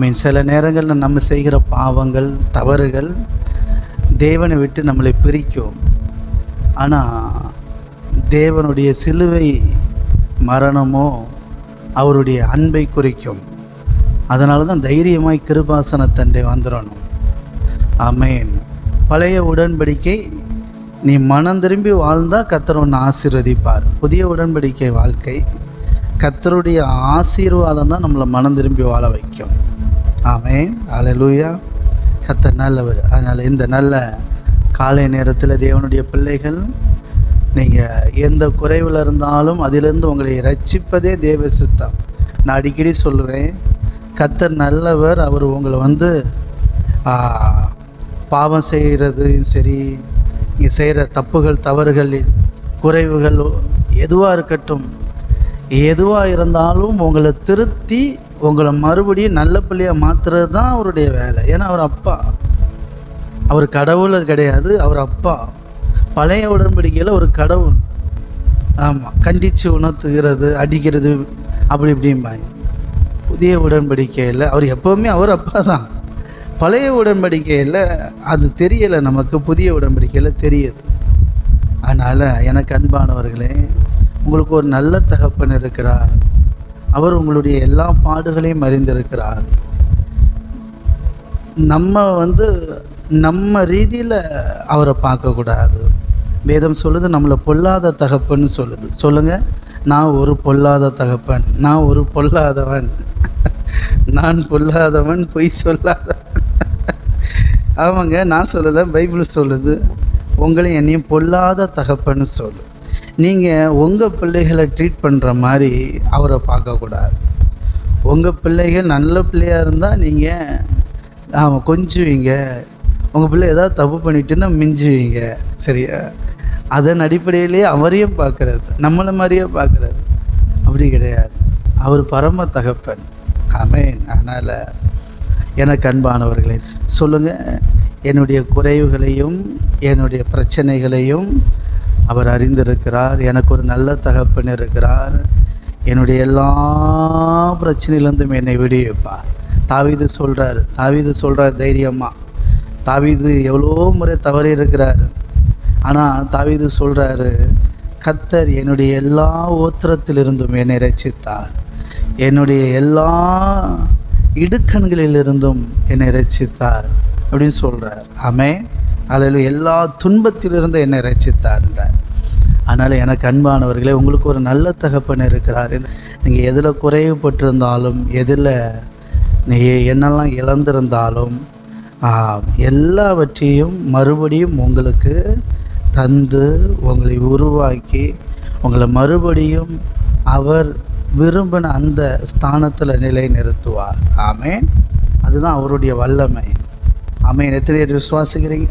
மீன் சில நேரங்களில் நம்ம செய்கிற பாவங்கள் தவறுகள் தேவனை விட்டு நம்மளை பிரிக்கும். ஆனால் தேவனுடைய சிலுவை மரணமோ அவருடைய அன்பை குறிக்கும். அதனால தான் தைரியமாய் கிருபாசனத்தண்டை வந்துடணும் ஆமேன். பழைய உடன்படிக்கை நீ மனம் திரும்பி வாழ்ந்தால் கத்தர் ஒன்று ஆசீர்வதிப்பார். புதிய உடன்படிக்கை வாழ்க்கை கத்தருடைய ஆசீர்வாதம் தான் நம்மளை மனம் திரும்பி வாழ வைக்கும். ஆமேன். அலலூயா கத்தர் நல்லவர். அதனால் இந்த நல்ல காலை நேரத்தில் தேவனுடைய பிள்ளைகள் நீங்கள் எந்த குறைவில் இருந்தாலும் அதிலிருந்து உங்களை ரட்சிப்பதே தேவ சித்தம். நான் அடிக்கடி சொல்லுவேன் கத்தர் நல்லவர் அவர் உங்களை வந்து பாவம் செய்கிறதும் சரி நீங்கள் செய்கிற தப்புகள் தவறுகள் குறைவுகள் எதுவாக இருக்கட்டும் எதுவாக இருந்தாலும் உங்களை திருத்தி உங்களை மறுபடியும் நல்ல பிள்ளையாக மாற்றுறது தான் அவருடைய வேலை. ஏன்னா அவர் அப்பா. அவர் கடவுள் கிடையாது அவர் அப்பா. பழைய உடன்படிக்கையில் ஒரு கடவுள். ஆமாம் கண்டித்து உணர்த்துகிறது அடிக்கிறது அப்படி இப்படிம்பாங்க. புதிய உடன்படிக்கையில் அவர் எப்போவுமே அவர் அப்பா தான் பழைய உடன்படிக்கையில் அது தெரியலை நமக்கு புதிய உடன்படிக்கையில் தெரியுது. அதனால் எனக்கு அன்பானவர்களே உங்களுக்கு ஒரு நல்ல தகப்பன் இருக்கிறார். அவர் உங்களுடைய எல்லா பாடுகளையும் அறிந்திருக்கிறார். நம்ம வந்து நம்ம ரீதியில் அவரை பார்க்கக்கூடாது. வேதம் சொல்லுது நம்மளை பொல்லாத தகப்பன்னு சொல்லுது. சொல்லுங்கள் நான் ஒரு பொல்லாத தகப்பன் நான் ஒரு பொல்லாதவன். நான் பொல்லாதவன் பொய் சொல்லாத. ஆமாங்க நான் சொல்லலை பைபிள் சொல்லுது. உங்களை என்னையும் பொல்லாத தகப்பன்னு சொல்லு. நீங்கள் உங்கள் பிள்ளைகளை ட்ரீட் பண்ணுற மாதிரி அவரை பார்க்கக்கூடாது உங்கள் பிள்ளைகள் நல்ல பிள்ளையாக இருந்தால் நீங்கள் ஆமாம் கொஞ்சுவீங்க. உங்கள் பிள்ளை ஏதாவது தப்பு பண்ணிட்டுன்னா மிஞ்சுவீங்க. சரியா? அதன் அடிப்படையிலே அவரையும் பார்க்குறது. நம்மளை மாதிரியே பார்க்குறது. அப்படி கிடையாது. அவர் பரம தகப்பன். அமேன் அதனால் எனக்கு அன்பானவர்களே சொல்லுங்கள் என்னுடைய குறைவுகளையும் என்னுடைய பிரச்சனைகளையும் அவர் அறிந்திருக்கிறார் எனக்கு ஒரு நல்ல தகப்பன் இருக்கிறார். என்னுடைய எல்லா பிரச்சனையிலேருந்தும் என்னை விடுவிப்பார் தாவிது சொல்கிறார் தாவிது சொல்கிறார் தைரியமாக தாவிது எவ்வளோ முறை தவறி இருக்கிறார். ஆனால் தாவிது சொல்கிறாரு கத்தர் என்னுடைய எல்லா ஓத்திரத்திலிருந்தும் என்னை ரசித்தார் என்னுடைய எல்லா இடுக்கண்களிலிருந்தும் என்னை ரசித்தார் அப்படின்னு சொல்கிறார் ஆமே அதில் எல்லா துன்பத்திலிருந்து என்னை ரசித்தார்ன்றார் அதனால் எனக்கு அன்பானவர்களே உங்களுக்கு ஒரு நல்ல தகப்பன் இருக்கிறார். நீங்கள் எதில் குறைவுபட்டிருந்தாலும் எதில் நீ என்னெல்லாம் இழந்திருந்தாலும் எல்லாவற்றையும் மறுபடியும் உங்களுக்கு தந்து உங்களை உருவாக்கி உங்களை மறுபடியும் அவர் விரும்பின அந்த ஸ்தானத்தில் நிலைநிறுத்துவார். ஆமேன். அதுதான் அவருடைய வல்லமை. ஆமேன். எத்தனை பேர் விசுவாசிக்கிறீங்க?